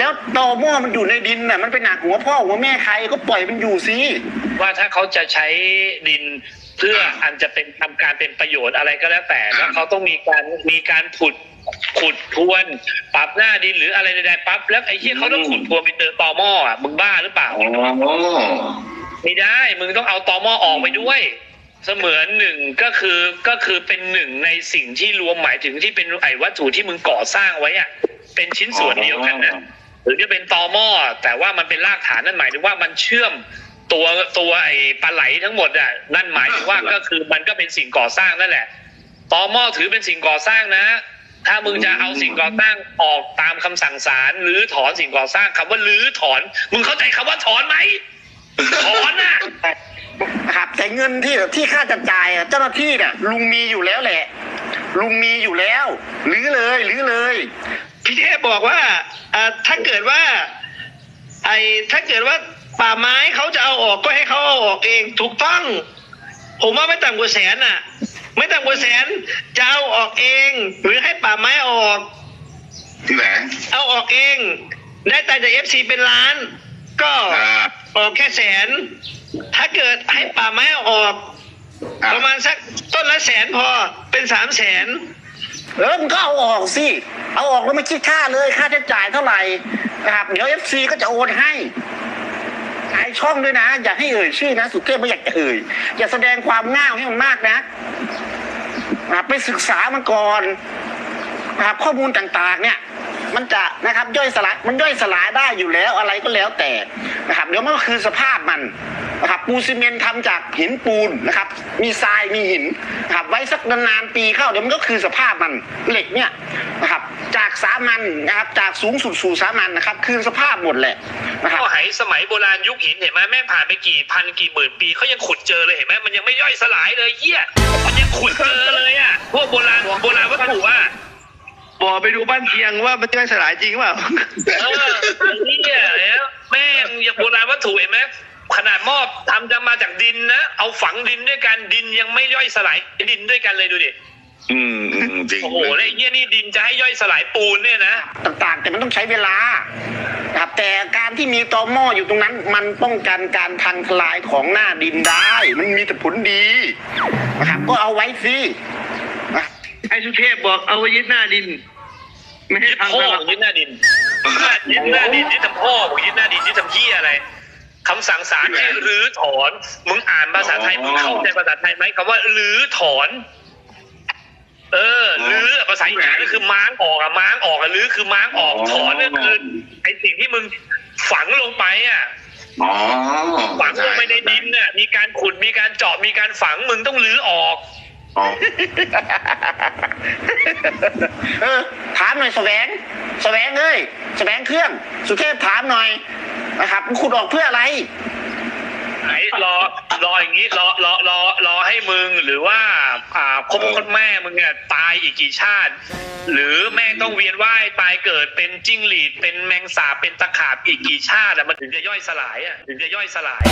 แล้วตอหม้อมันอยู่ในดินน่ะมันไปหนักหัวพ่อหัวแม่ใครก็ปล่อยมันอยู่สิว่าถ้าเขาจะใช้ดินเพื่ออันจะเป็นทำการเป็นประโยชน์อะไรก็แล้วแต่แล้วเขาต้องมีการมีการขุดขุดพรวนปรับหน้าดินหรืออะไรใดๆปั๊บแล้วไอ้เหี้ยเขาต้องขุดพรวนไปเจอตอหม้ออะมึงบ้าหรือเปล่าอ๋อไม่ได้มึงต้องเอาตอหม้อออกไปด้วยเสมือนหนึ่งก็คือก็คือเป็นหนึ่งในสิ่งที่รวมหมายถึงที่เป็นไอ้วัตถุที่มึงก่อสร้างไว้อะเป็นชิ้นส่วนเดียวกันนะ หรือจะเป็นตอหม้อแต่ว่ามันเป็นรากฐานนั่นหมายถึงว่ามันเชื่อมตัวตัวไอ้ปลาไหลทั้งหมดอะนั่นหมายถึงว่าก็คือมันก็เป็นสิ่งก่อสร้างนั่นแหละตอหม้อถือเป็นสิ่งก่อสร้างนะ ถ้ามึงจะเอาสิ่งก่อสร้างออกตามคำสั่งศาลหรือถอนสิ่งก่อสร้างคำว่ารื้อถอน มึงเข้าใจคำว่าถอนไหมถอนน่ะครับแต่เงินที่ที่ค่าจะจ่ายเจ้าหน้าที่เนี่ยลุงมีอยู่แล้วแหละ ลุงมีอยู่แล้วรือเลยรือเลย พี่เทพบอกว่าอ่าถ้าเกิดว่า ไอ้ถ้าเกิดว่าป่าไม้เขาจะเอาออกก็ให้เขาเอาออกเองถูกต้อง ผมว่าไม่ต่ำกว่าแสนน่ะ ไม่ต่ำกว่าแสนจะเอาออกเอง หรือให้ป่าไม้เอาออกที่ไหนเอาออกเอง ได้แต่จากเอฟซีเป็นล้าน ก็อ่าออกแค่แสน ถ้าเกิดให้ป่าไม้เอาออกอะประมาณสักต้นละแสนพอเป็นสามแสน เออมันก็เอาออกสิ เอาออกแล้วไม่คิดค่าเลย ค่าใช้จ่ายเท่าไหร่นะครับ เดี๋ยวเอฟซีก็จะโอนให้ขายช่องด้วยนะ อย่าให้เอ่ยชื่อนะ สุเทพไม่อยากจะเอ่ย อย่าแสดงความง่าวให้มันมากนะนะครับไปศึกษามันก่อนนะครับข้อมูลต่างๆ เนี่ย มันจะนะครับย่อยสลายมันย่อยสลายได้อยู่แล้วอะไรก็แล้วแต่นะครับ เดี๋ยวมันก็คือสภาพมัน นะครับปูนซีเมนต์ทำจากหินปูนนะครับ มีทรายมีหินนะครับไว้สักนานๆปีเข้าเดี๋ยวมันก็คือสภาพมันเหล็กเนี่ยนะครับจากสามัญนะครับจากสูงสุดสู่สามัญนะครับ คือสภาพหมดแหละนะครับก็ไหสมัยโบราณยุคหินเห็นไหมแม่งผ่านไปกี่พันกี่หมื่นปีเขายังขุดเจอเลยเห็นไหมมันยังไม่ย่อยสลายเลยเหี้ยมันยังขุดเจอเลยอะพวกโบราณโบราณวัตถุอะบอกไปดูบ้านเพียงว่ามันจะสลายจริงเปล่าเออไอ้เหี้ยแล้วแม่งยังโบราณวัตถุเห็นไหม ขนาดหม้อทำจะมาจากดินนะเอาฝังดินด้วยกันดินยังไม่ย่อยสลายดินด้วยกันเลยดูดิอืมอืมจริงโอ้โหแล้วไอ้เหี้ยนี่ดินจะให้ย่อยสลายปูนเนี่ยนะต่างๆ แต่มันต้องใช้เวลานะครับแต่การที่มีตอหม้ออยู่ตรงนั้น มันป้องกันการพังทลายของหน้าดินได้ มันมีแต่ผลดีนะครับก็เอาไว้สินะไอ้สุเทพบอกเอาไว้ยึดหน้าดิน ไม่ให้ยึดทำพ่อตลาดยึดหน้าดินยึดหน้าดินยึดทำพ่อมึงยึดหน้าดินยึดทำเหี้ยอะไร คำสั่งศาลให้รื้อถอน มึงอ่านภาษาไทย มึงเข้าใจภาษาไทยไหมคำว่ารื้อถอน เออรื้อภาษาอีสานก็คือม้างออกอะม้างออกอะรื้อคือม้างออกถอนก็คือไอ้สิ่งที่มึงฝังลงไปอะอ๋อฝังลงไปในดินน่ะมีการขุดมีการเจาะมีการฝังมึงต้องรื้อออกอ๋อเออถามหน่อยแสวงแสวงเอ้ยแสวงเครื่อง สุเทพถามหน่อย นะครับมึงขุดออกเพื่ออะไรไหนรอรออย่างนี้รอรอรอรอให้มึงหรือว่า อ่าคบคนแม่มึงเนี่ยตายอีกกี่ชาติ หรือแม่งต้องเวียนว่ายตายเกิดเป็นจิ้งหรีดเป็นแมงสาบเป็นตะขาบอีกกี่ชาติอะมันถึงจะย่อยสลายอะถึงจะย่อยสลาย